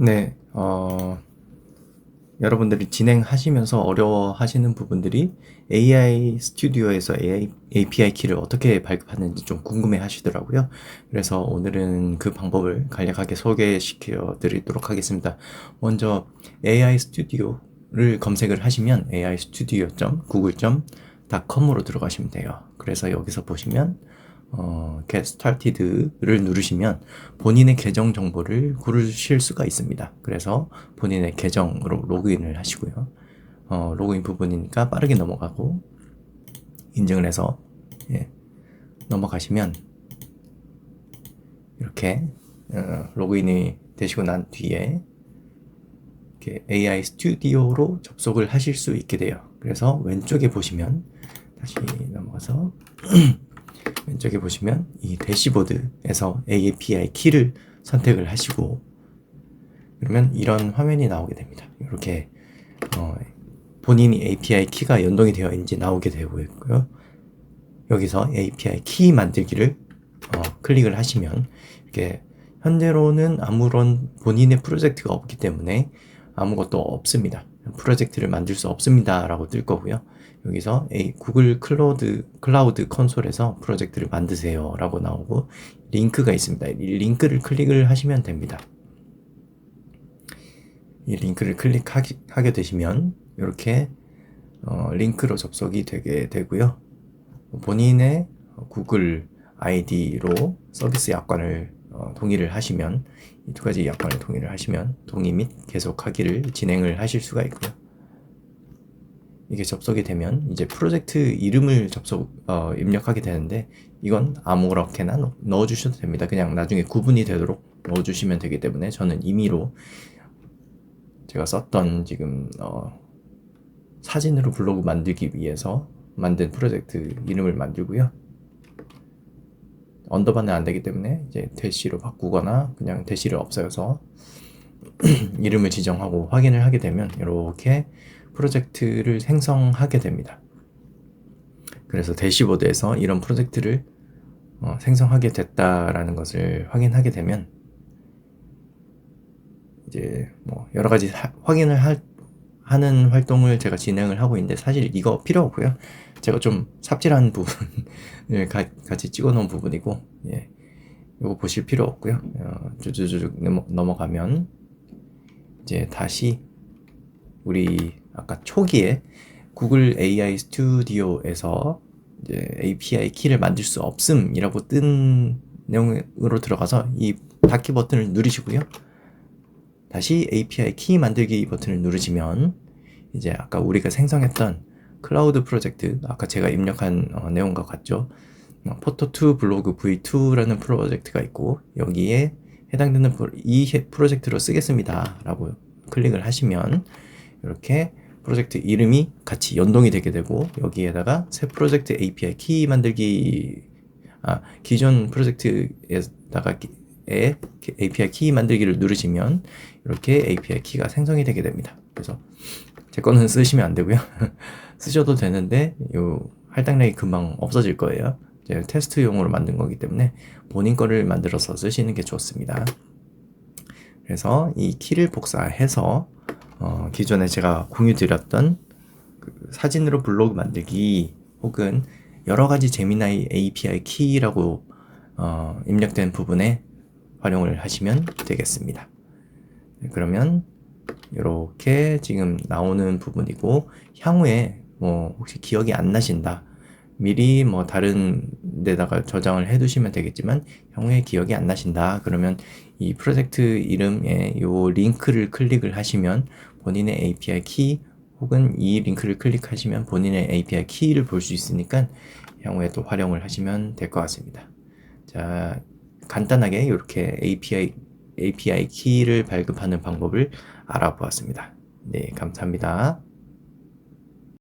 네, 어, 여러분들이 진행하시면서 어려워하시는 부분들이 AI 스튜디오에서 AI, API 키를 어떻게 발급하는지 좀 궁금해 하시더라고요. 그래서 오늘은 그 방법을 간략하게 소개시켜 드리도록 하겠습니다. 먼저 AI 스튜디오를 검색을 하시면 AI studio.google.com으로 들어가시면 돼요. 그래서 여기서 보시면 어, get started를 누르시면 본인의 계정 정보를 고르실 수가 있습니다. 그래서 본인의 계정으로 로그인을 하시고요. 어, 로그인 부분이니까 빠르게 넘어가고 인증을 해서 예, 넘어가시면 이렇게 어, 로그인이 되시고 난 뒤에 이렇게 AI 스튜디오로 접속을 하실 수 있게 돼요. 그래서 왼쪽에 보시면 다시 넘어가서 왼쪽에 보시면 이 대시보드에서 API 키를 선택을 하시고 그러면 이런 화면이 나오게 됩니다. 이렇게 어, 본인이 API 키가 연동이 되어 있는지 나오게 되고 있고요. 여기서 API 키 만들기를 어, 클릭을 하시면 이렇게 현재로는 아무런 본인의 프로젝트가 없기 때문에 아무것도 없습니다. 프로젝트를 만들 수 없습니다. 라고 뜰 거고요. 여기서 A, 구글 클라우드, 클라우드 컨솔에서 프로젝트를 만드세요. 라고 나오고 링크가 있습니다. 이 링크를 클릭을 하시면 됩니다. 이 링크를 클릭하게 되시면 이렇게 어, 링크로 접속이 되게 되고요. 본인의 구글 아이디로 서비스 약관을 어, 동의를 하시면 이 두 가지 약관을 동의를 하시면 동의 및 계속하기를 진행을 하실 수가 있고요. 이게 접속이 되면 이제 프로젝트 이름을 접속 어, 입력하게 되는데 이건 아무렇게나 넣어 주셔도 됩니다. 그냥 나중에 구분이 되도록 넣어 주시면 되기 때문에 저는 임의로 제가 썼던 지금 어, 사진으로 블로그 만들기 위해서 만든 프로젝트 이름을 만들고요. 언더바는 안 되기 때문에 이제 대시로 바꾸거나 그냥 대시를 없애서 이름을 지정하고 확인을 하게 되면 이렇게 프로젝트를 생성하게 됩니다. 그래서 대시보드에서 이런 프로젝트를 어, 생성하게 됐다라는 것을 확인하게 되면 이제 뭐 여러 가지 하, 확인을 할, 하는 활동을 제가 진행을 하고 있는데 사실 이거 필요 없고요. 제가 좀 삽질한 부분을 가, 같이 찍어 놓은 부분이고 예. 이거 보실 필요 없고요. 어, 쭉쭉쭉 넘어가면 이제 다시 우리 아까 초기에 구글 AI 스튜디오에서 API 키를 만들 수 없음이라고 뜬 내용으로 들어가서 이 닫기 버튼을 누르시고요. 다시 API 키 만들기 버튼을 누르시면 이제 아까 우리가 생성했던 클라우드 프로젝트 아까 제가 입력한 어, 내용과 같죠. 포토2 블로그 V2라는 프로젝트가 있고 여기에 해당되는 이 프로젝트로 쓰겠습니다 라고 클릭을 하시면 이렇게 프로젝트 이름이 같이 연동이 되게 되고 여기에다가 새 프로젝트 API 키 만들기 아 기존 프로젝트에다가 에 API 키 만들기를 누르시면 이렇게 API 키가 생성이 되게 됩니다. 그래서 제 거는 쓰시면 안 되고요. 쓰셔도 되는데 요 할당량이 금방 없어질 거예요. 제가 테스트용으로 만든 거기 때문에 본인 거를 만들어서 쓰시는 게 좋습니다. 그래서 이 키를 복사해서 어, 기존에 제가 공유 드렸던 그 사진으로 블로그 만들기 혹은 여러 가지 제미나이 API 키라고 어, 입력된 부분에 활용을 하시면 되겠습니다. 네, 그러면 이렇게 지금 나오는 부분이고 향후에 뭐 혹시 기억이 안 나신다 미리 뭐 다른 데다가 저장을 해 두시면 되겠지만 향후에 기억이 안 나신다 그러면 이 프로젝트 이름에 요 링크를 클릭을 하시면 본인의 API 키 혹은 이 링크를 클릭하시면 본인의 API 키를 볼 수 있으니까 향후에 또 활용을 하시면 될 것 같습니다. 자, 간단하게 이렇게 API API 키를 발급하는 방법을 알아보았습니다. 네, 감사합니다.